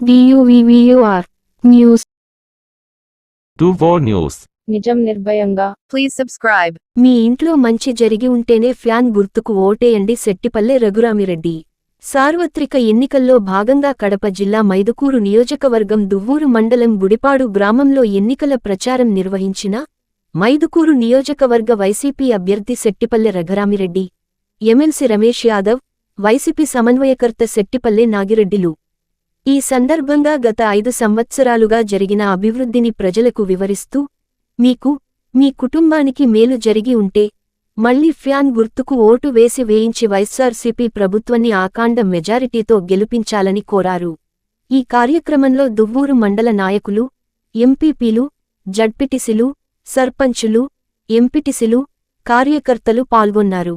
డియువివియుఆర్ news News. నిజం నిర్భయంగా Please subscribe. మీ ఇంట్లో మంచి జరిగి ఉంటేనే ఫ్యాన్ గుర్తుకు ఓటేయండి శెట్టిపల్లె రఘురామిరెడ్డి సార్వత్రిక ఎన్నికల్లో భాగంగా కడప జిల్లా మైదుకూరు నియోజకవర్గం దువ్వూరు మండలం గుడిపాడు గ్రామంలో ఎన్నికల ప్రచారం నిర్వహించిన మైదుకూరు నియోజకవర్గ వైసీపీ అభ్యర్థి శెట్టిపల్లె రఘురామిరెడ్డి ఎమ్మెల్సీ రమేష్ యాదవ్ వైసీపీ సమన్వయకర్త శెట్టిపల్లె నాగిరెడ్డిలు ఈ సందర్భంగా గత ఐదు సంవత్సరాలుగా జరిగిన అభివృద్ధిని ప్రజలకు వివరిస్తూ మీకు మీ కుటుంబానికి మేలు జరిగి ఉంటే మళ్ళీ ఫ్యాన్ గుర్తుకు ఓటు వేసి వేయించి వైఎస్ఆర్సీపీ ప్రభుత్వాన్ని ఆకాండ మెజారిటీతో గెలిపించాలని కోరారు. ఈ కార్యక్రమంలో దువ్వూరు మండల నాయకులు ఎంపీపీలు జడ్పిటిసిలు సర్పంచులు ఎంపిటిసిలు కార్యకర్తలు పాల్గొన్నారు.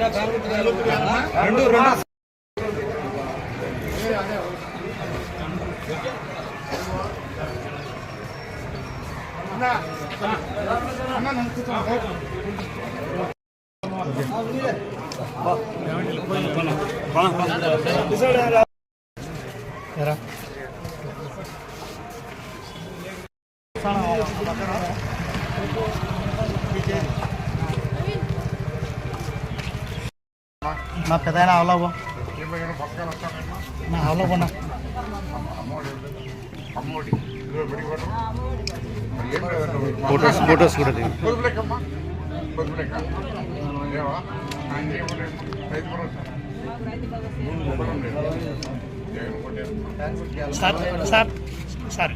నా పెద్ద అవలాబో నా అవలాబో నా ఫోటోస్ ఫోటోస్ కూడా. Sir sir sir